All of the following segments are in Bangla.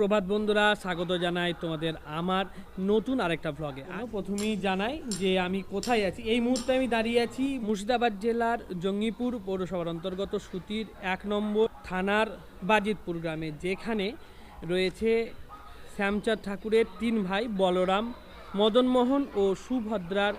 সুপ্রভাত বন্ধুরা, স্বাগত জানাই তোমাদের আমার নতুন আরেকটা ব্লগে আমি প্রথমেই জানাই যে আমি কোথায় আছি। এই মুহূর্তে আমি দাঁড়িয়ে আছি মুর্শিদাবাদ জেলার জঙ্গিপুর পৌরসভার অন্তর্গত সুতির এক নম্বর থানার বাজিতপুর গ্রামে, যেখানে রয়েছে শ্যামচাঁদ ঠাকুরের তিন ভাই বলরাম মদনমোহন ও সুভদ্রার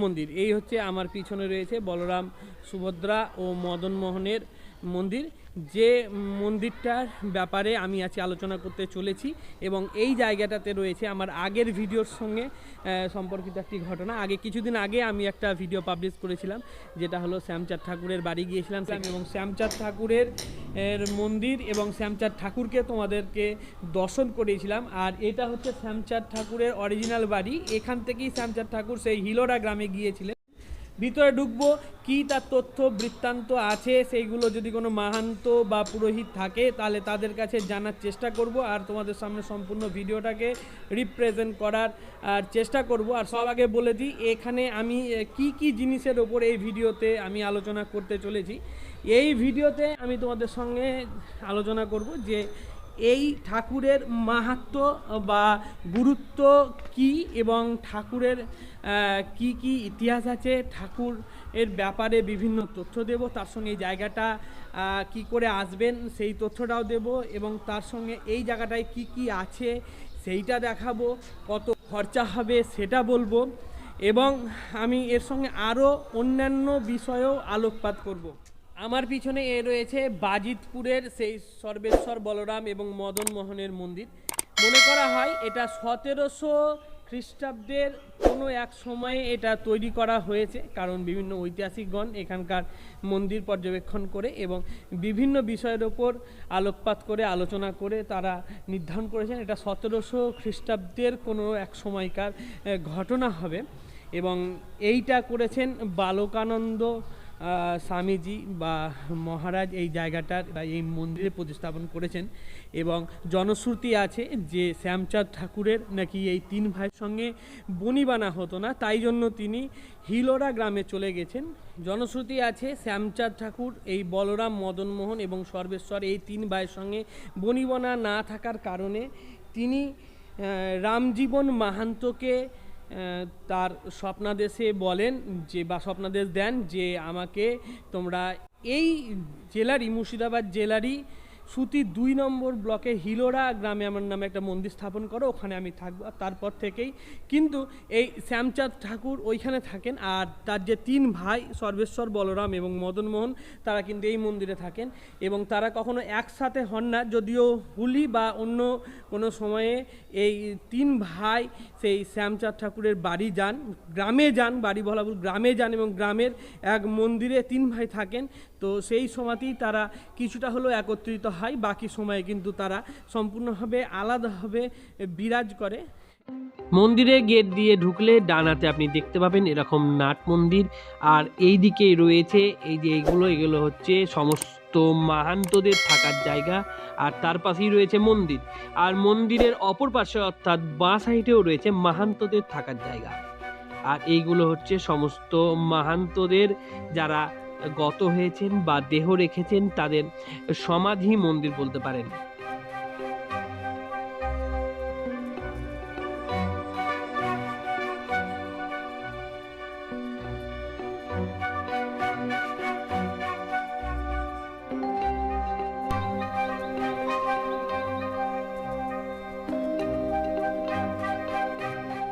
মন্দির। এই হচ্ছে আমার পিছনে রয়েছে বলরাম, সুভদ্রা ও মদনমোহনের মন্দির। যে মন্দিরটার ব্যাপারে আমি আজকে আলোচনা করতে চলেছি এবং এই জায়গাটাতে রয়েছে আমার আগের ভিডিওর সঙ্গে সম্পর্কিত একটি ঘটনা। আগে কিছুদিন আগে আমি একটা ভিডিও পাবলিশ করেছিলাম, যেটা হলো শ্যামচাঁদ ঠাকুরের বাড়ি গিয়েছিলাম এবং শ্যামচাঁদ ঠাকুরের, এর মন্দির এবং শ্যামচাঁদ ঠাকুরকে তোমাদেরকে দর্শন করিয়েছিলাম। আর এটা হচ্ছে শ্যামচাঁদ ঠাকুরের অরিজিনাল বাড়ি। এখান থেকেই শ্যামচাঁদ ঠাকুর সেই হিলোরা গ্রামে গিয়েছিলেন। ভিতরে ঢুকবো, কি তার তথ্য বৃত্তান্ত আছে, সেইগুলো যদি কোনো মাহান্ত বা পুরোহিত থাকে, তাহলে তাদের কাছে জানার চেষ্টা করব আর তোমাদের সামনে সম্পূর্ণ ভিডিওটাকে রিপ্রেজেন্ট করার, আর চেষ্টা করব। আর সব আগে বলে দিই, এখানে আমি কি কি জিনিসের ওপর এই ভিডিওতে আমি আলোচনা করতে চলেছি, এই ভিডিওতে আমি তোমাদের সঙ্গে আলোচনা করব যে এই ঠাকুরের মাহাত্ম বা গুরুত্ব কি এবং ঠাকুরের কি কি ইতিহাস আছে ঠাকুর এর ব্যাপারে বিভিন্ন তথ্য দেব, তার সঙ্গে এই জায়গাটা কি করে আসবেন সেই তথ্যটাও দেব এবং তার সঙ্গে এই জায়গাটায় কি কি আছে সেইটা দেখাবো, কত খরচা হবে সেটা বলব এবং আমি এর সঙ্গে আরও অন্যান্য বিষয়েও আলোকপাত করব। আমার পিছনে এ রয়েছে বাজিতপুরের সেই সর্বেশ্বর বলরাম এবং মদন মোহনের মন্দির। মনে করা হয় এটা সতেরোশো খ্রিস্টাব্দের কোনো এক সময়ে এটা তৈরি করা হয়েছে, কারণ বিভিন্ন ঐতিহাসিকগণ এখানকার মন্দির পর্যবেক্ষণ করে এবং বিভিন্ন বিষয়ের ওপর আলোকপাত করে, আলোচনা করে তারা নির্ধারণ করেছেন এটা সতেরোশো খ্রিস্টাব্দের কোনো এক সময়কার ঘটনা হবে। এবং এইটা করেছেন বালকানন্দ স্বামীজি বা মহারাজ এই জায়গাটার বা এই মন্দিরে প্রতিস্থাপন করেছেন এবং জনশ্রুতি আছে যে শ্যামচাঁদ ঠাকুরের নাকি এই তিন ভাইয়ের সঙ্গে বনিবানা হতো না, তাই জন্য তিনি হিলোরা গ্রামে চলে গেছেন। জনশ্রুতি আছে শ্যামচাঁদ ঠাকুর, এই বলরাম মদনমোহন এবং সর্বেশ্বর এই তিন ভাইয়ের সঙ্গে বনিবনা না থাকার কারণে তিনি রামজীবন মাহান্তকে তার স্বপ্নাদেশে বলেন যে বা স্বপ্নাদেশ দেন যে আমাকে তোমরা এই জেলারই মুর্শিদাবাদ জেলারই সুতি দুই নম্বর ব্লকে হিলোরা গ্রামে আমার নামে একটা মন্দির স্থাপন করো, ওখানে আমি থাকব। তারপর থেকেই কিন্তু এই শ্যামচাঁদ ঠাকুর ওইখানে থাকেন আর তার যে তিন ভাই, সর্বেশ্বর, বলরাম এবং মদনমোহন, তারা কিন্তু এই মন্দিরে থাকেন এবং তারা কখনো একসাথে হন না। যদিও হুলি বা অন্য কোনো সময়ে এই তিন ভাই সেই শ্যামচাঁদ ঠাকুরের বাড়ি যান, গ্রামে যান, বাড়ি বলাবুল গ্রামে যান এবং গ্রামের এক মন্দিরে তিন ভাই থাকেন। তো সেই সময়তেই তারা কিছুটা হলেও একত্রিত হয়, বাকি সময়ে কিন্তু তারা সম্পূর্ণভাবে আলাদাভাবে বিরাজ করে। মন্দিরে গেট দিয়ে ঢুকলে ডানাতে আপনি দেখতে পাবেন এরকম নাট মন্দির, আর এই দিকেই রয়েছে, এই যে এগুলো এগুলো হচ্ছে সমস্ত মাহান্তদের থাকার জায়গা, আর তার পাশেই রয়েছে মন্দির। আর মন্দিরের অপর পাশে অর্থাৎ বাঁ সাইডেও রয়েছে মাহান্তদের থাকার জায়গা। আর এইগুলো হচ্ছে সমস্ত মাহান্তদের যারা গত হয়েছেন বা দেহ রেখেছেন তাদের সমাধি মন্দির বলতে পারেন।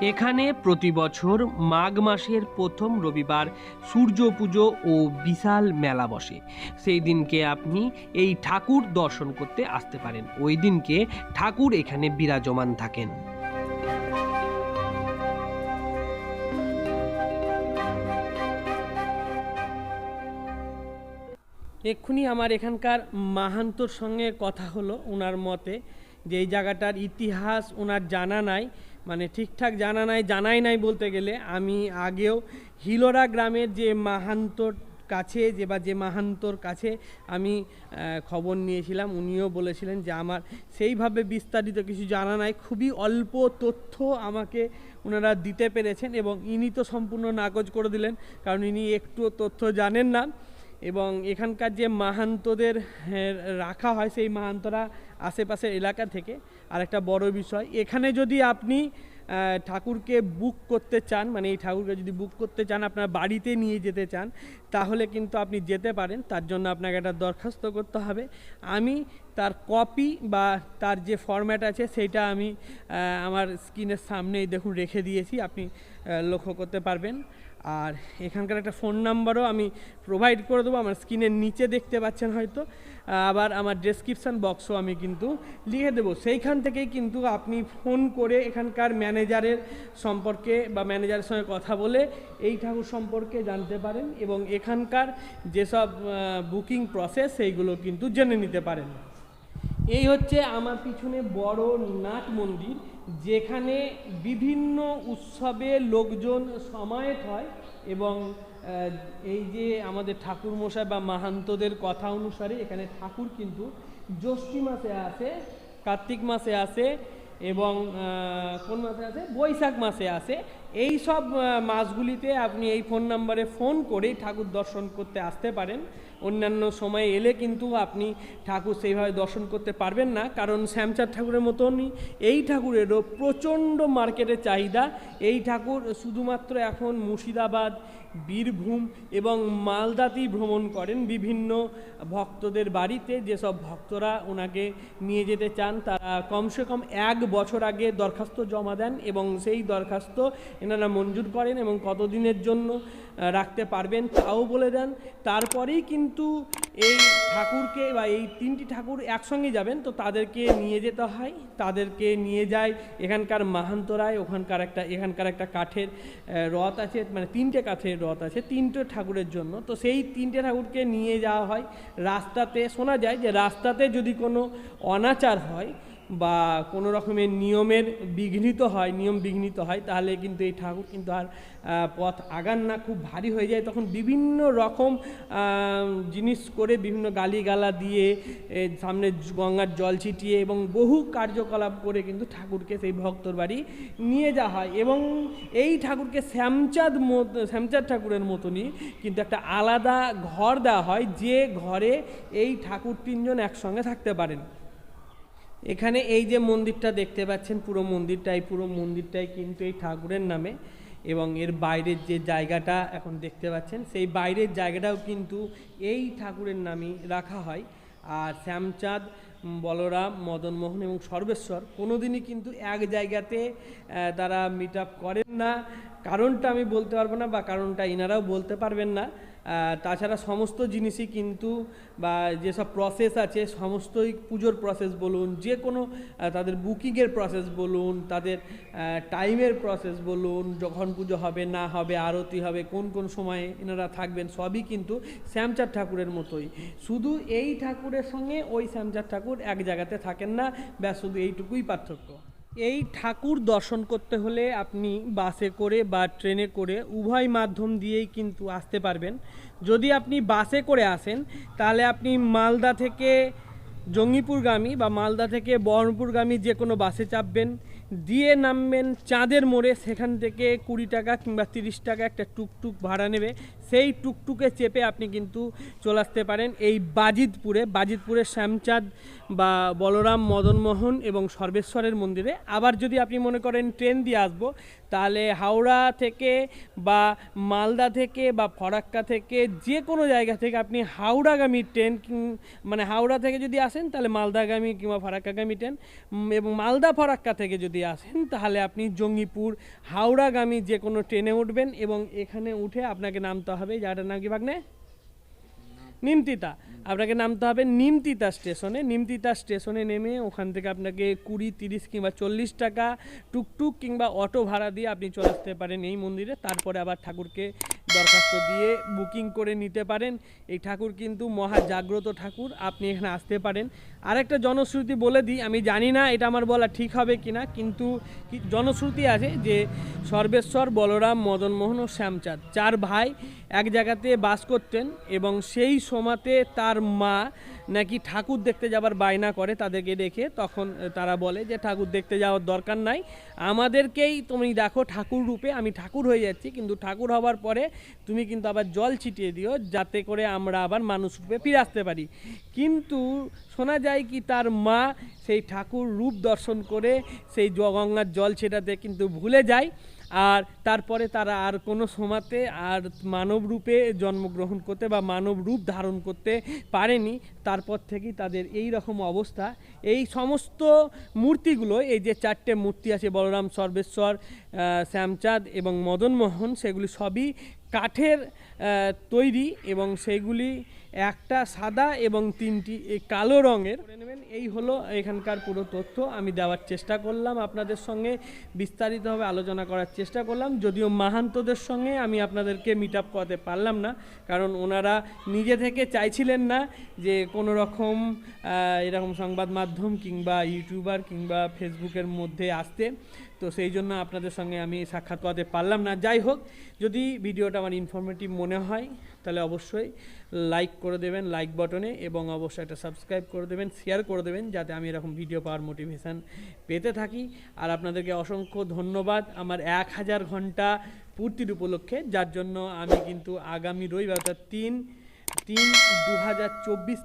এখানে প্রতি বছর মাঘ মাসের প্রথম রবিবার সূর্য পুজো ও বিশাল মেলা বসে। সেই দিনকে আপনি এই ঠাকুর দর্শন করতে আসতে পারেন। ওই দিনকে ঠাকুর এখানে বিরাজমান থাকেন। এক্ষুনি আমার এখানকার মাহান্তর সঙ্গে কথা হলো ওনার মতে, যে এই জায়গাটার ইতিহাস ওনার জানা নাই মানে ঠিকঠাক জানা নাই জানাই নাই বলতে গেলে আমি আগেও হিলোরা গ্রামের যে মাহান্তর কাছে যে বা যে মাহান্তর কাছে আমি খবর নিয়েছিলাম উনিও বলেছিলেন যে আমার সেইভাবে বিস্তারিত কিছু জানা নাই খুবই অল্প তথ্য আমাকে ওনারা দিতে পেরেছেন এবং ইনি তো সম্পূর্ণ নাকচ করে দিলেন কারণ ইনি একটুও তথ্য জানেন না এবং এখানকার যে মাহান্তদের হ্যাঁ, রাখা হয় সেই মাহান্তরা আশেপাশের এলাকা থেকে আর একটা বড় বিষয়। এখানে যদি আপনি ঠাকুরকে বুক করতে চান মানে এই ঠাকুরকে যদি বুক করতে চান, আপনার বাড়িতে নিয়ে যেতে চান, তাহলে কিন্তু আপনি যেতে পারেন। তার জন্য আপনাকে একটা দরখাস্ত করতে হবে। আমি তার কপি বা তার যে ফরম্যাট আছে সেইটা আমি আমার স্ক্রিনের সামনেই দেখুন, রেখে দিয়েছি। আপনি লক্ষ্য করতে পারবেন। আর এখানকার একটা ফোন নাম্বারও আমি প্রোভাইড করে দেবো। আমার স্ক্রিনের নিচে দেখতে পাচ্ছেন হয়তো। আবার আমার ডেসক্রিপশান বক্সও আমি কিন্তু লিখে দেবো। সেইখান থেকেই কিন্তু আপনি ফোন করে এখানকার ম্যানেজারের সম্পর্কে বা ম্যানেজারের সঙ্গে কথা বলে এই ঠাকুর সম্পর্কে জানতে পারেন এবং এখানকার যেসব বুকিং প্রসেস সেইগুলো কিন্তু জেনে নিতে পারেন। এই হচ্ছে আমার পিছনে বড় নাট মন্দির। যেখানে বিভিন্ন উৎসবে লোকজন সমায়েত হয় এবং এই যে আমাদের ঠাকুর মশাই বা মাহান্তদের কথা অনুসারে এখানে ঠাকুর কিন্তু জ্যৈষ্ঠী মাসে আসে, কার্তিক মাসে আসে এবং কোন মাসে আসে? বৈশাখ মাসে আসে। এই সব মাসগুলিতে আপনি এই ফোন নাম্বারে ফোন করে ঠাকুর দর্শন করতে আসতে পারেন। অন্যান্য সময়ে এলে কিন্তু আপনি ঠাকুর সেইভাবে দর্শন করতে পারবেন না। কারণ শ্যামচাঁদ ঠাকুরের মতনই এই ঠাকুরেরও প্রচণ্ড মার্কেটে চাহিদা। এই ঠাকুর শুধুমাত্র এখন মুর্শিদাবাদ বীরভূম এবং মালদাতেই ভ্রমণ করেন বিভিন্ন ভক্তদের বাড়িতে। যেসব ভক্তরা ওনাকে নিয়ে যেতে চান, তারা কমসে কম এক বছর আগে দরখাস্ত জমা দেন এবং সেই দরখাস্ত এনারা মঞ্জুর করেন এবং কতদিনের জন্য রাখতে পারবেন তাও বলে দেন। তারপরেই কিন্তু এই ঠাকুরকে বা এই তিনটি ঠাকুর একসঙ্গে যাবেন, তো তাদেরকে নিয়ে যেতে হয়। তাদেরকে নিয়ে যায় এখানকার মাহান্তরায়, ওখানকার একটা, এখানকার একটা কাঠের রথ আছে মানে তিনটে কাঠের রথ আছে, তিনটে ঠাকুরের জন্য। তো সেই তিনটে ঠাকুরকে নিয়ে যাওয়া হয়। রাস্তাতে শোনা যায় যে রাস্তাতে যদি কোনো অনাচার হয় বা কোনো রকমের নিয়মের বিঘ্নিত হয়, নিয়ম বিঘ্নিত হয়, তাহলে কিন্তু এই ঠাকুর কিন্তু আর পথ আগান না, খুব ভারী হয়ে যায়। তখন বিভিন্ন রকম জিনিস করে বিভিন্ন গালিগালা দিয়ে সামনে গঙ্গার জল ছিটিয়ে এবং বহু কার্যকলাপ করে কিন্তু ঠাকুরকে সেই ভক্তর বাড়ি নিয়ে যাওয়া হয়। এবং এই ঠাকুরকে শ্যামচাঁদ মত, শ্যামচাঁদ ঠাকুরের মতনই কিন্তু একটা আলাদা ঘর দেওয়া হয়, যে ঘরে এই ঠাকুর তিনজন একসঙ্গে থাকতে পারেন। এখানে এই যে মন্দিরটা দেখতে পাচ্ছেন, পুরো মন্দিরটাই পুরো মন্দিরটাই কিন্তু এই ঠাকুরের নামে এবং এর বাইরের যে জায়গাটা এখন দেখতে পাচ্ছেন, সেই বাইরের জায়গাটাও কিন্তু এই ঠাকুরের নামই রাখা হয়। আর শ্যামচাঁদ, বলরাম, মদনমোহন এবং সর্বেশ্বর কোনোদিনই কিন্তু এক জায়গাতে তারা মিট করেন না। কারণটা আমি বলতে পারব না বা কারণটা ইনারাও বলতে পারবেন না। তাছাড়া সমস্ত জিনিসই কিন্তু, বা যেসব প্রসেস আছে, সমস্তই পুজোর প্রসেস বলুন যে কোনো তাদের বুকিংয়ের প্রসেস বলুন, তাদের টাইমের প্রসেস বলুন, যখন পুজো হবে, না হবে, আরতি হবে, কোন কোন সময়ে এনারা থাকবেন, সবই কিন্তু শ্যামচাঁদ ঠাকুরের মতোই। শুধু এই ঠাকুরের সঙ্গে ওই শ্যামচাঁদ ঠাকুর এক জায়গাতে থাকেন না, ব্যাস শুধু এইটুকুই পার্থক্য। এই ঠাকুর দর্শন করতে হলে আপনি বাসে করে বা ট্রেনে করে উভয় মাধ্যম দিয়েই কিন্তু আসতে পারবেন। যদি আপনি বাসে করে আসেন, তাহলে আপনি মালদা থেকে জঙ্গিপুরগামী বা মালদা থেকে বহরমপুরগামী যে কোনো বাসে চাপবেন, দিয়ে নামবেন চাঁদের মোড়ে। সেখান থেকে কুড়ি টাকা কিংবা তিরিশ টাকা একটা টুকটুক ভাড়া নেবে। সেই টুকটুকে চেপে আপনি কিন্তু চলে আসতে পারেন এই বাজিতপুরে বাজিতপুরের শ্যামচাঁদ বা বলরাম মদনমোহন এবং সর্বেশ্বরের মন্দিরে। আবার যদি আপনি মনে করেন ট্রেন দিয়ে আসব, তাহলে হাওড়া থেকে বা মালদা থেকে বা ফরাক্কা থেকে যে কোনো জায়গা থেকে আপনি হাওড়াগামী ট্রেন মানে হাওড়া থেকে যদি আসেন, তাহলে মালদাগামী কিংবা ফরাক্কাগামী ট্রেন। এবং মালদা ফরাক্কা থেকে যদি আসেন, তাহলে আপনি জঙ্গিপুর, হাওড়াগামী যে কোনো ট্রেনে উঠবেন এবং এখানে উঠে আপনাকে নামতে হবে যাটার নাম কি নিমতিতা। আপনাকে নামতে হবে নিমতিতা স্টেশনে। নিমতিতা স্টেশনে নেমে ওখান থেকে আপনাকে কুড়ি, তিরিশ কিংবা চল্লিশ টাকা টুকটুক কিংবা অটো ভাড়া দিয়ে আপনি চলে আসতে পারেন এই মন্দিরে। তারপরে আবার ঠাকুরকে দরখাস্ত দিয়ে বুকিং করে নিতে পারেন। এই ঠাকুর কিন্তু মহাজাগ্রত ঠাকুর। আপনি এখানে আসতে পারেন। আরেকটা জনশ্রুতি বলে দিই, আমি জানি না এটা আমার বলা ঠিক হবে কিনা, কিন্তু কি- জনশ্রুতি আছে যে সর্বেশ্বর, বলরাম মদনমোহন ও শ্যামচাঁদ। চার ভাই এক জায়গাতে বাস করতেন এবং সেই সময়তে তার মা নাকি ঠাকুর দেখতে যাবার বায়না করে তাদেরকে দেখে। তখন তারা বলে যে, ঠাকুর দেখতে যাওয়ার দরকার নাই। আমাদেরকেই তুমি দেখো ঠাকুর রূপে, আমি ঠাকুর হয়ে যাচ্ছি, কিন্তু ঠাকুর হবার পরে তুমি কিন্তু আবার জল ছিটিয়ে দিও, যাতে করে আমরা আবার মানুষ রূপে ফিরে আসতে পারি। কিন্তু শোনা যায় কি তার মা সেই ঠাকুর রূপ দর্শন করে সেই গঙ্গার জল ছেটাতে কিন্তু ভুলে যায়। আর তারপরে তারা আর কোনো সময়তে আর মানব রূপে জন্মগ্রহণ করতে বা মানব রূপ ধারণ করতে পারেনি। তারপর থেকেই তাদের এই রকম অবস্থা। এই সমস্ত মূর্তিগুলো, এই যে চারটে মূর্তি আছে বলরাম, সর্বেশ্বর শ্যামচাঁদ এবং মদনমোহন, সেগুলি সবই কাঠের তৈরি এবং সেগুলি একটা সাদা এবং তিনটি কালো রঙের। নেবেন, এই হলো এখানকার পুরো তথ্য। আমি দেওয়ার চেষ্টা করলাম আপনাদের সঙ্গে, বিস্তারিতভাবে আলোচনা করার চেষ্টা করলাম। যদিও মাহান্তদের সঙ্গে আমি আপনাদেরকে মিট আপ করাতে পারলাম না, কারণ ওনারা নিজে থেকে চাইছিলেন না যে কোনো রকম এরকম সংবাদ মাধ্যম কিংবা ইউটিউবার কিংবা ফেসবুকের মধ্যে আসতে। তো সেই জন্য আপনাদের সঙ্গে আমি সাক্ষাৎ করাতে পারলাম না। যাই হোক, যদি ভিডিওটা আমার ইনফরমেটিভ মনে হয়, তাহলে অবশ্যই লাইক করে দেবেন লাইক বটনে এবং অবশ্যই একটা সাবস্ক্রাইব করে দেবেন শেয়ার করে দেবেন, যাতে আমি এরকম ভিডিও পাওয়ার মোটিভেশান পেতে থাকি। আর আপনাদেরকে অসংখ্য ধন্যবাদ আমার এক হাজার ঘণ্টা পূর্তির উপলক্ষে, যার জন্য আমি কিন্তু আগামী রবিবার, অর্থাৎ তিন তিন দু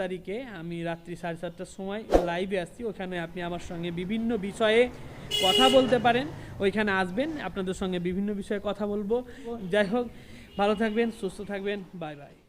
তারিখে আমি রাত্রি সাড়ে সাতটার সময় লাইভে আসছি। ওখানে আপনি আমার সঙ্গে বিভিন্ন বিষয়ে কথা বলতে পারেন, ওইখানে আসবেন, আপনাদের সঙ্গে বিভিন্ন বিষয়ে কথা বলব। যাই হোক, ভালো থাকবেন, সুস্থ থাকবেন, বাই বাই।